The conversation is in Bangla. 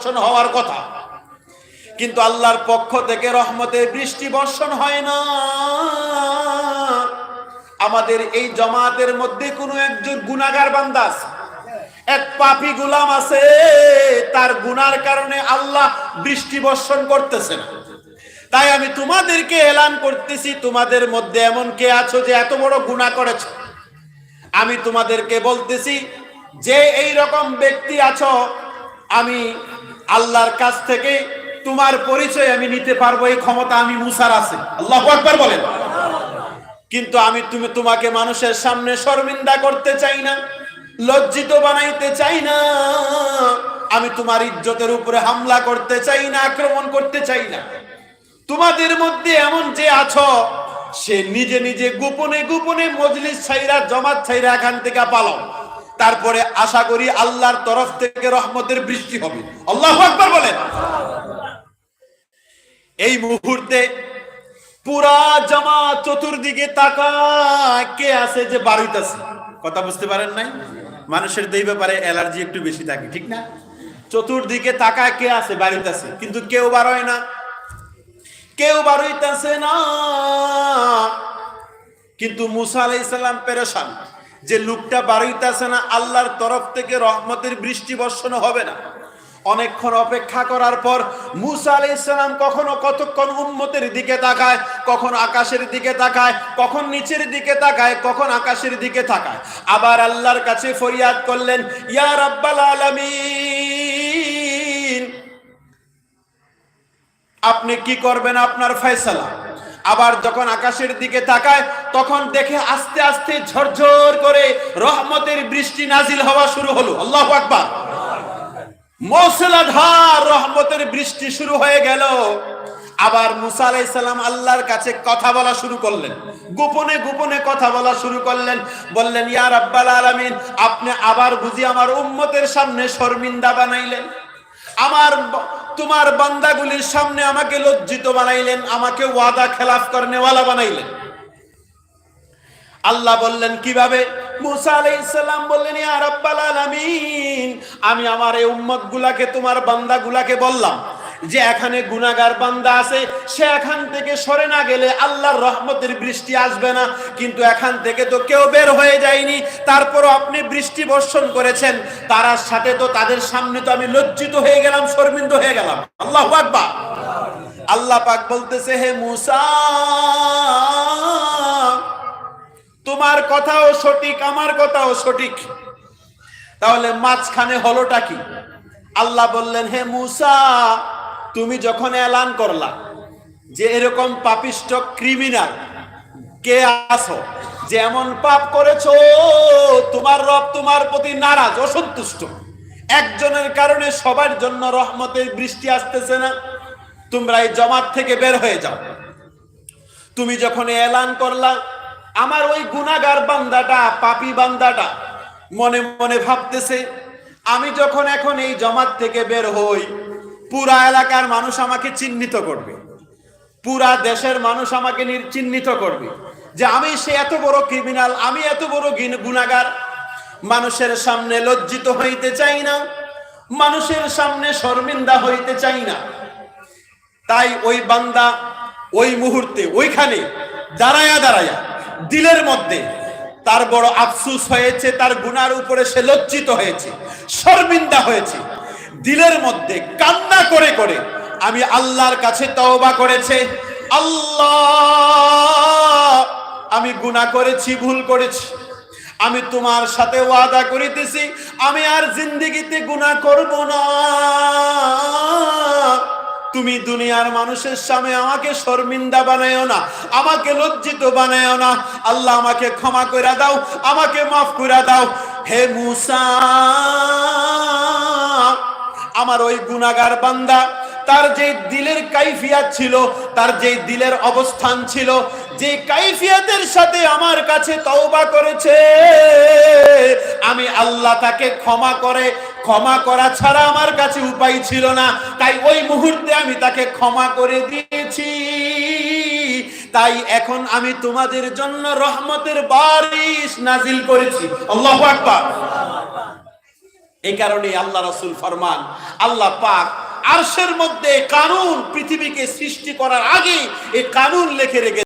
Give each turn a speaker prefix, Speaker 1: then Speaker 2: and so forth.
Speaker 1: বর্ষণ হওয়ার কথা। কিন্তু আল্লাহর পক্ষ থেকে রহমতের বৃষ্টি বর্ষণ হয় না। আমাদের এই জমাতের মধ্যে কোনো একজন গুনাগার বান্দা আছে। এক পাপি গুলাম আছে, তার গুনার কারণে আল্লাহ বৃষ্টি বর্ষণ করতেছে না। তাই আমি তোমাদেরকে এলান করতেছি, তোমাদের মধ্যে এমন কে আছো যে এত বড় গুণা করেছ? আমি তোমাদেরকে বলতেছি, যে এই রকম ব্যক্তি আছো, আমি আল্লাহর কাছ থেকে তোমার পরিচয় আমি নিতে পারব, এই ক্ষমতা আমি মুসার আছে। আল্লাহ একবার বলেন। কিন্তু আমি তুমি, তোমাকে মানুষের সামনে শর্মিন্দা করতে চাই না, লজ্জিত বানাইতে চাই না। আমি তোমার ইজ্জতের উপরে হামলা করতে চাই না, আক্রমণ করতে চাই না। তোমাদের মধ্যে এমন যে আছো, সে নিজে নিজে গোপনে গোপনে মজলিস ছাইরা, জমাত ছাইরা এখান থেকে পালো তারপরে আশা করি আল্লাহর তরফ থেকে রহমতের বৃষ্টি হবে। আল্লাহ আকবার বলেন। এই মুহূর্তে পুরা জামা চতুর্দিকে তাকায়, কে আছে যে বাড়িতেছে? কথা বুঝতে পারেন নাই? মানুষের এই ব্যাপারে অ্যালার্জি একটু বেশি থাকে, ঠিক না? চতুর্দিকে তাকায় কে আছে, বাড়িতেছে? কিন্তু কেউ বাড়য় না। কেউ বাড়ইতেছে না। কিন্তু মুসা আলাইসাল্লাম পেরেশান। যে লোকটা বাড়ইতেছে না, আল্লাহর তরফ থেকে রহমতের বৃষ্টি বর্ষণ হবে না। অনেকক্ষণ অপেক্ষা করার পর মুসা আলাইসাল্লাম কখনো কতক্ষণ উম্মতের দিকে তাকায়, কখন আকাশের দিকে তাকায়, কখন নিচের দিকে তাকায়, কখন আকাশের দিকে তাকায়। আবার আল্লাহর কাছে ফরিয়াদ করলেন, ইয়া রাব্বাল আলামিন, আপনি কি করবেন আপনার ফয়সালা? আবার যখন আকাশের দিকে তাকায়, তখন দেখে আস্তে আস্তে ঝরঝর করে রহমতের বৃষ্টি নাজিল হওয়া শুরু হলো। আল্লাহ আকবার। মৌসলাধার রহমতের বৃষ্টি শুরু হয়ে গেল। আবার মুসা আলাইসাল্লাম আল্লাহর কাছে কথা বলা শুরু করলেন। গোপনে গোপনে কথা বলা শুরু করলেন। বললেন ইয়ার আব্বাল আলামিন, আপনি আবার বুঝি আমার উম্মতের সামনে শর্মিন্দা বানাইলেন। আমার তোমার বান্দাগুলির সামনে আমাকে লজ্জিত বানাইলেন, আমাকে ওয়াদা খেলাফ করনেওয়ালা বানাইলেন। আল্লাহ বললেন, কীভাবে? মুসা আলাইহিসসালাম বললেন, ইয়া রাব্বাল আলামিন, আমি আমার এই উম্মত গুলাকে তোমার বান্দা গুলাকে বললাম যে এখানে গুনাগার বান্দা আছে, সে এখান থেকে সরে না গেলে আল্লাহর রহমতের বৃষ্টি আসবে না। কিন্তু এখান থেকে তো কেউ বের হয়ে যায়নি। তারপরও আপনি বৃষ্টি বর্ষণ করেছেন। তার সাথে তো তাদের সামনে তো আমি লজ্জিত হয়ে গেলাম, শর্মিন্দ হয়ে গেলাম। আল্লাহ আকবার। আল্লাহ পাক বলতেছে, হে মুসা, তোমার কথাও সঠিক, আমার কথাও সঠিক। তাহলে মাঝখানে হলোটা কি? আল্লাহ বললেন, হে মুসা তুমি যখন এলান করলা যে এরকম পাপিষ্ট ক্রিমিনাল, কে আছো? যে এমন পাপ করেছ, তোমার রব তোমার প্রতি নারাজ, অসন্তুষ্ট। একজনের কারণে সবার জন্য রহমতের বৃষ্টি আসতেছে না। তোমরা এই জমাত থেকে বের হয়ে যাও। তুমি যখন এলান করলা, আমার ওই গুনাগার বান্দাটা, পাপি বান্দাটা মনে মনে ভাবতেছে, আমি যখন এখন এই জমাত থেকে বের হই পুরা এলাকার মানুষ আমাকে চিহ্নিত করবে। পুরা দেশের মানুষ আমাকে চিহ্নিত করবে যে আমি সে এত বড় ক্রিমিনাল আমি এত বড় গুনাগার মানুষের সামনে লজ্জিত হইতে চাই না, মানুষের সামনে শর্মিন্দা হইতে চাই না। তাই ওই বান্দা ওই মুহূর্তে ওইখানে দাঁড়ায়া দাঁড়ায়া দিলের মধ্যে তার বড় আফসুস হয়েছে, তার গুনার উপরে সে লজ্জিত হয়েছে, শর্মিন্দা হয়েছে। দিলের মধ্যে কান্না করে করে আমি আল্লাহর কাছে তওবা করেছে। আল্লাহ, আমি গুনাহ করেছি, ভুল করেছি। আমি তোমার সাথে ওয়াদা করিতেছি, আমি আর জিন্দিগিতে গুনাহ করব না। তুমি দুনিয়ার মানুষের সামনে আমাকে শর্মিন্দা বানায়ও না, আমাকে লজ্জিত বানায়ও না। আল্লাহ, আমাকে ক্ষমা করে দাও, আমাকে মাফ করে দাও। হে মুসা আমার ওই গুনাগার বান্দা। তার যে দিলের কাইফিয়াত ছিল, তার যে দিলের অবস্থান ছিল, যে কাইফিয়াতের সাথে আমার কাছে তওবা করেছে, আমি আল্লাহ তাকে ক্ষমা করে, ক্ষমা করা ছাড়া আমার কাছে উপায় ছিল না। তাই ওই মুহূর্তে আমি তাকে ক্ষমা করে দিয়েছি। তাই এখন আমি তোমাদের জন্য রহমতের বারিশ নাজিল করেছি। আল্লাহু আকবার। এই কারণে আল্লাহ রসুল ফরমান, আল্লাহ পাক আরশের মধ্যে কানুন পৃথিবীকে সৃষ্টি করার আগে এই কানুন লেখে রেখে